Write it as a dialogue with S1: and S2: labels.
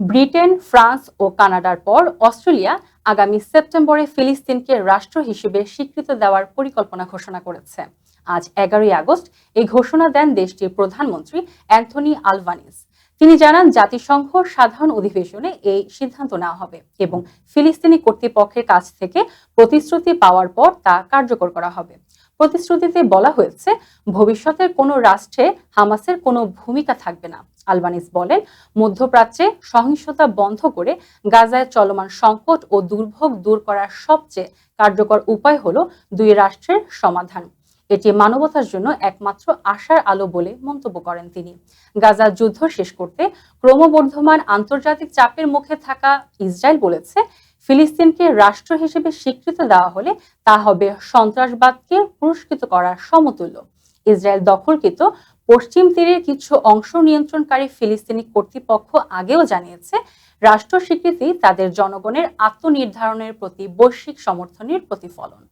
S1: Britain, France ও কানাডার পর Australia আগামী সেপ্টেম্বরে ফিলিস্তিনকে রাষ্ট্র হিসেবে স্বীকৃতি দেওয়ার পরিকল্পনা ঘোষণা করেছে। আজ এগারোই আগস্ট, এই ঘোষণা দেন দেশটির প্রধানমন্ত্রী অ্যান্থনি আলভানিস। তিনি জানান, জাতিসংঘ সাধারণ অধিবেশনে এই সিদ্ধান্ত নেওয়া হবে এবং ফিলিস্তিনি কর্তৃপক্ষের কাছ থেকে প্রতিশ্রুতি পাওয়ার পর তা কার্যকর করা হবে। প্রতিশ্রুতিতে বলা হয়েছে, ভবিষ্যতের কোনো রাষ্ট্রে হামাসের কোনো ভূমিকা থাকবে না। আলবানিস বলেন, মধ্যপ্রাচ্যে সহিংসতা বন্ধ করে গাজায় চলমান সংকট ও দুর্ভোগ দূর করার সবচেয়ে কার্যকর উপায় হলো দুই রাষ্ট্রের সমাধান। এটি মানবতার জন্য একমাত্র আশার আলো বলে মন্তব্য করেন তিনি। গাজা যুদ্ধ শেষ করতে ক্রমবর্ধমান আন্তর্জাতিক চাপের মুখে থাকা ইসরায়েল বলেছে, ফিলিস্তিনকে রাষ্ট্র হিসেবে স্বীকৃতি দেওয়া হলে তা হবে সন্ত্রাসবাদকে পুরস্কৃত করার সমতুল্য। ইসরায়েল দখলকৃত পশ্চিম তীরের কিছু অংশ নিয়ন্ত্রণকারী ফিলিস্তিনি কর্তৃপক্ষ আগেও জানিয়েছে, রাষ্ট্র স্বীকৃতি তাদের জনগণের আত্মনির্ধারণের প্রতি বৈশ্বিক সমর্থনের প্রতিফলন।